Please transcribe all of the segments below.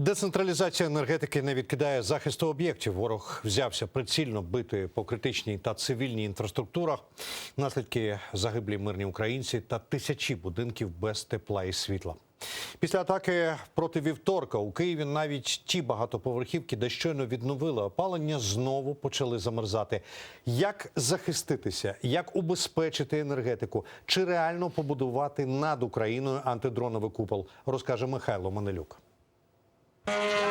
Децентралізація енергетики не відкидає захисту об'єктів. Ворог взявся прицільно бити по критичній та цивільній інфраструктурах. Наслідки загиблі мирні українці та тисячі будинків без тепла і світла. Після атаки проти вівторка у Києві навіть ті багатоповерхівки, де щойно відновили опалення, знову почали замерзати. Як захиститися, як убезпечити енергетику, чи реально побудувати над Україною антидроновий купол, розкаже Михайло Манелюк. Thank you.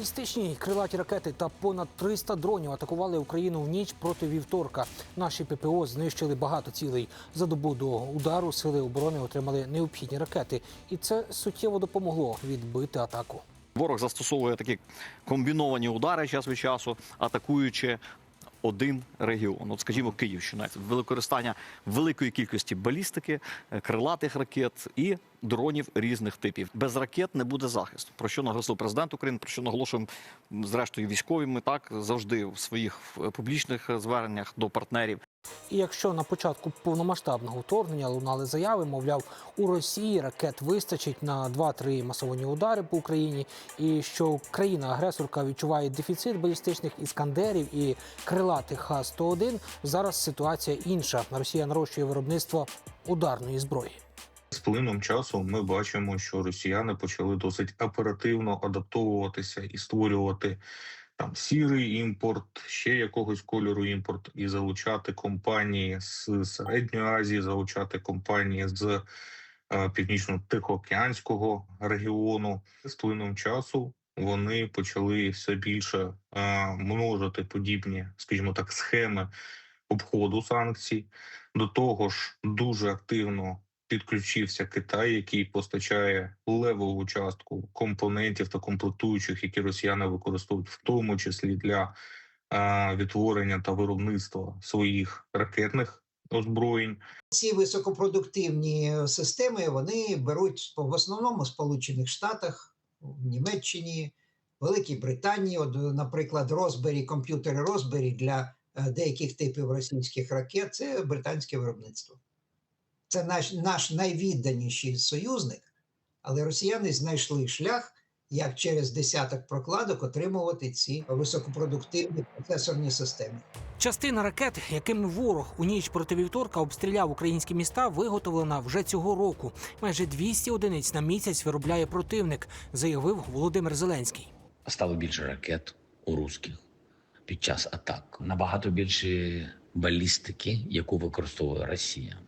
Балістичні крилаті ракети та понад 300 дронів атакували Україну в ніч проти вівторка. Наші ППО знищили багато цілей. За добу до удару сили оборони отримали необхідні ракети, і це суттєво допомогло відбити атаку. Ворог застосовує такі комбіновані удари час від часу, атакуючи один регіон. От, скажімо, Київщина. Використання великої кількості балістики, е, крилатих ракет і дронів різних типів. Без ракет не буде захисту. Про що наголосив президент України, про що наголошуємо зрештою військові. Ми так завжди в своїх е, публічних е, зверненнях до партнерів. І якщо на початку повномасштабного вторгнення лунали заяви, мовляв, у Росії ракет вистачить на 2-3 масовані удари по Україні, і що країна-агресорка відчуває дефіцит балістичних іскандерів і крилатих Х-101, зараз ситуація інша. Росія нарощує виробництво ударної зброї. З плином часу ми бачимо, що росіяни почали досить оперативно адаптовуватися і створювати там сірий імпорт, ще якогось кольору імпорт, і залучати компанії з середньої Азії, залучати компанії з е, північно-тихоокеанського регіону. З плином часу вони почали все більше е, множити подібні, скажімо так, схеми обходу санкцій. До того ж, дуже активно підключився Китай, який постачає левову частку компонентів та комплектуючих, які росіяни використовують, в тому числі для відтворення та виробництва своїх ракетних озброєнь. Ці високопродуктивні системи вони беруть в основному в Сполучених Штатах, в Німеччині, Великій Британії. От, наприклад, Розбері, комп'ютери Розбері для е, деяких типів російських ракет це британське виробництво. Це наш, наш найвідданіший союзник, але росіяни знайшли шлях, як через десяток прокладок отримувати ці високопродуктивні процесорні системи. Частина ракет, якими ворог у ніч проти вівторка обстріляв українські міста, виготовлена вже цього року. Майже 200 одиниць на місяць виробляє противник, заявив Володимир Зеленський. стало більше ракет у русських під час атак. Набагато більше балістики, яку використовує Росія.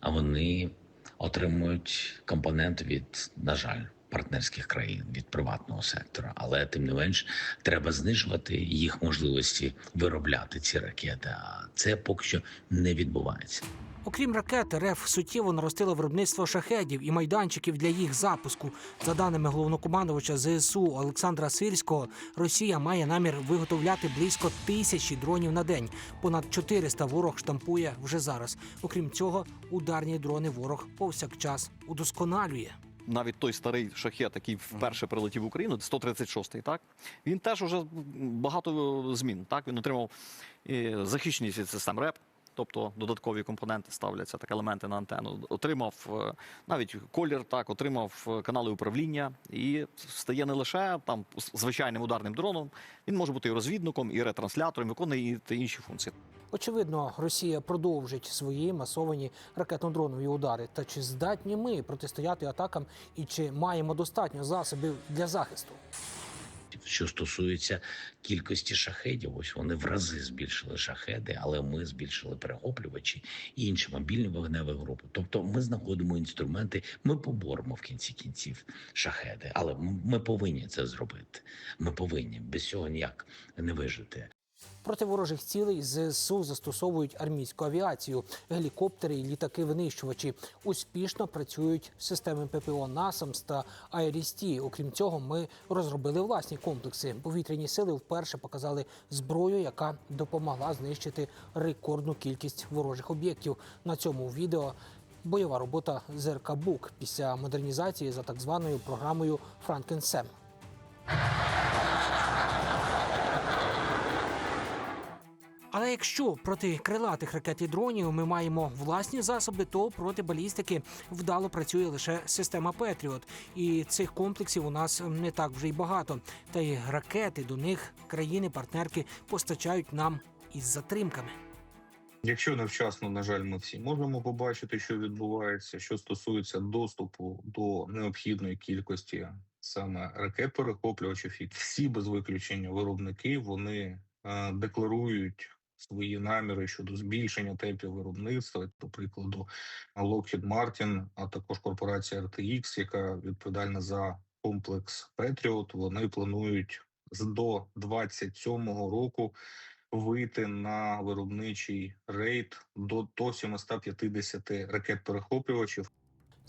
А вони отримують компонент від, на жаль, партнерських країн від приватного сектора. Але тим не менш треба знижувати їх можливості виробляти ці ракети. А це поки що не відбувається. Окрім ракет, РФ суттєво наростило виробництво шахедів і майданчиків для їх запуску. За даними головнокомандувача ЗСУ Олександра Сирського, Росія має намір виготовляти близько тисячі дронів на день. Понад 400 ворог штампує вже зараз. Окрім цього, ударні дрони ворог повсякчас удосконалює. навіть той старий шахет, який вперше прилетів в Україну, 136-й, так він теж уже багато змін. Так він отримав і захищеність систем РЕП. Тобто додаткові компоненти ставляться, так елементи на антенну. Отримав е, навіть колір, так отримав е, канали управління і стає не лише там звичайним ударним дроном. Він може бути і розвідником, і ретранслятором, виконує і інші функції. Очевидно, Росія продовжить свої масовані ракетно-дронові удари. Та чи здатні ми протистояти атакам і чи маємо достатньо засобів для захисту? Що стосується кількості шахедів, ось вони в рази збільшили шахеди, але ми збільшили перехоплювачі і інші мобільні вогневі групи. Тобто ми знаходимо інструменти, ми поборемо в кінці кінців шахеди, але ми повинні це зробити. Ми повинні без цього ніяк не вижити. Проти ворожих цілей ЗСУ застосовують армійську авіацію, гелікоптери літаки-винищувачі. Успішно працюють системи ППО «Насамс» та «Айріс-Ті». Окрім цього, ми розробили власні комплекси. Повітряні сили вперше показали зброю, яка допомогла знищити рекордну кількість ворожих об'єктів. На цьому відео бойова робота ЗРК «Бук» після модернізації за так званою програмою Франкенсем. Але якщо проти крилатих ракет і дронів ми маємо власні засоби, то проти балістики вдало працює лише система Петріот. І цих комплексів у нас не так вже й багато. Та й ракети до них країни-партнерки постачають нам із затримками. Якщо невчасно, на жаль, ми всі можемо побачити, що відбувається, що стосується доступу до необхідної кількості саме ракет перехоплювачів, і всі без виключення виробники вони е, декларують свої наміри щодо збільшення темпів виробництва. До прикладу, Lockheed Martin, а також корпорація RTX, яка відповідальна за комплекс Patriot, вони планують до 27-го року вийти на виробничий рейд до, до 750 ракет перехоплювачів.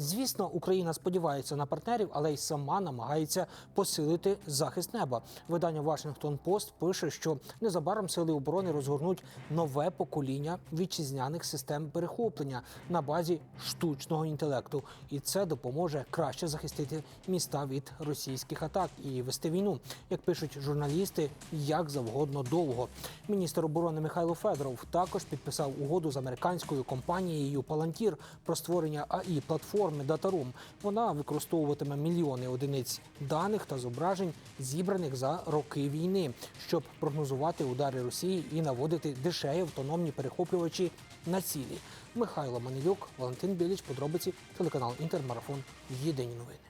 Звісно, Україна сподівається на партнерів, але й сама намагається посилити захист неба. Видання Washington Post пише, що незабаром сили оборони розгорнуть нове покоління вітчизняних систем перехоплення на базі штучного інтелекту, і це допоможе краще захистити міста від російських атак і вести війну, як пишуть журналісти, як завгодно довго. Міністр оборони Михайло Федоров також підписав угоду з американською компанією Palantir про створення АІ платформи Dataroom. Вона використовуватиме мільйони одиниць даних та зображень, зібраних за роки війни, щоб прогнозувати удари Росії і наводити дешеві автономні перехоплювачі на цілі. Михайло Манилюк, Валентин Біліч, подробиці, телеканал Інтермарафон. Єдині новини.